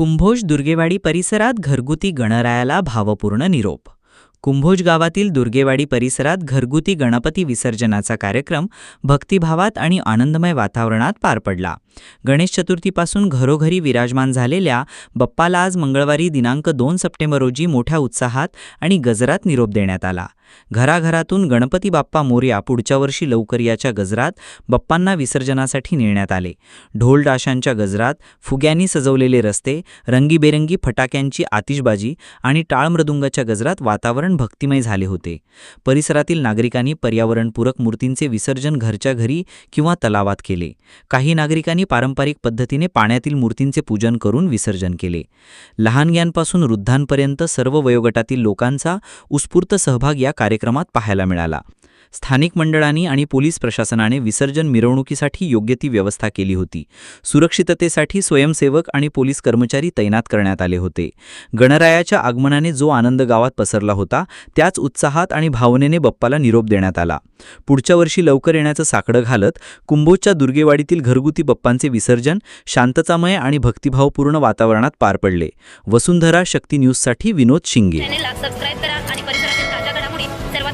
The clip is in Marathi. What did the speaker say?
कुंभोज दुर्गेवाडी परिसरात घरगुती गणरायाला भावपूर्ण निरोप. कुंभोज गावातील दुर्गेवाडी परिसरात घरगुती गणपती विसर्जनाचा कार्यक्रम भक्तिभावात आणि आनंदमय वातावरणात पार पडला. गणेश चतुर्थीपासून घरोघरी विराजमान झालेल्या बप्पाला आज मंगळवारी दिनांक दोन सप्टेंबर रोजी मोठ्या उत्साहात आणि गजरात निरोप देण्यात आला. घराघरातून गणपती बाप्पा मोर्या पुढच्या वर्षी लवकर याच्या गजरात बप्पांना विसर्जनासाठी नेण्यात आले. ढोल डाशांच्या गजरात फुग्यांनी सजवलेले रस्ते रंगीबेरंगी फटाक्यांची आतिषबाजी आणि टाळमृदुंगाच्या गजरात वातावरण भक्तिमय झाले होते. परिसरातील नागरिकांनी पर्यावरणपूरक मूर्तींचे विसर्जन घरच्या घरी किंवा तलावात केले. काही नागरिकांनी पारंपरिक पद्धतीने पाण्यातील मूर्तींचे पूजन करून विसर्जन केले. लहानग्यांपासून वृद्धांपर्यंत सर्व वयोगटातील लोकांचा उत्स्फूर्त सहभाग या कार्यक्रमात पाहायला मिळाला. स्थानिक मंडळांनी आणि पोलीस प्रशासनाने विसर्जन मिरवणुकीसाठी योग्य ती व्यवस्था केली होती. सुरक्षिततेसाठी स्वयंसेवक आणि पोलीस कर्मचारी तैनात करण्यात आले होते. गणरायाच्या आगमनाने जो आनंद गावात पसरला होता त्याच उत्साहात आणि भावनेने बप्पाला निरोप देण्यात आला. पुढच्या वर्षी लवकर येण्याचं साकडं घालत कुंभोजच्या दुर्गेवाडीतील घरगुती बप्पांचे विसर्जन शांततामय आणि भक्तिभावपूर्ण वातावरणात पार पडले. वसुंधरा शक्ती न्यूजसाठी विनोद शिंगे.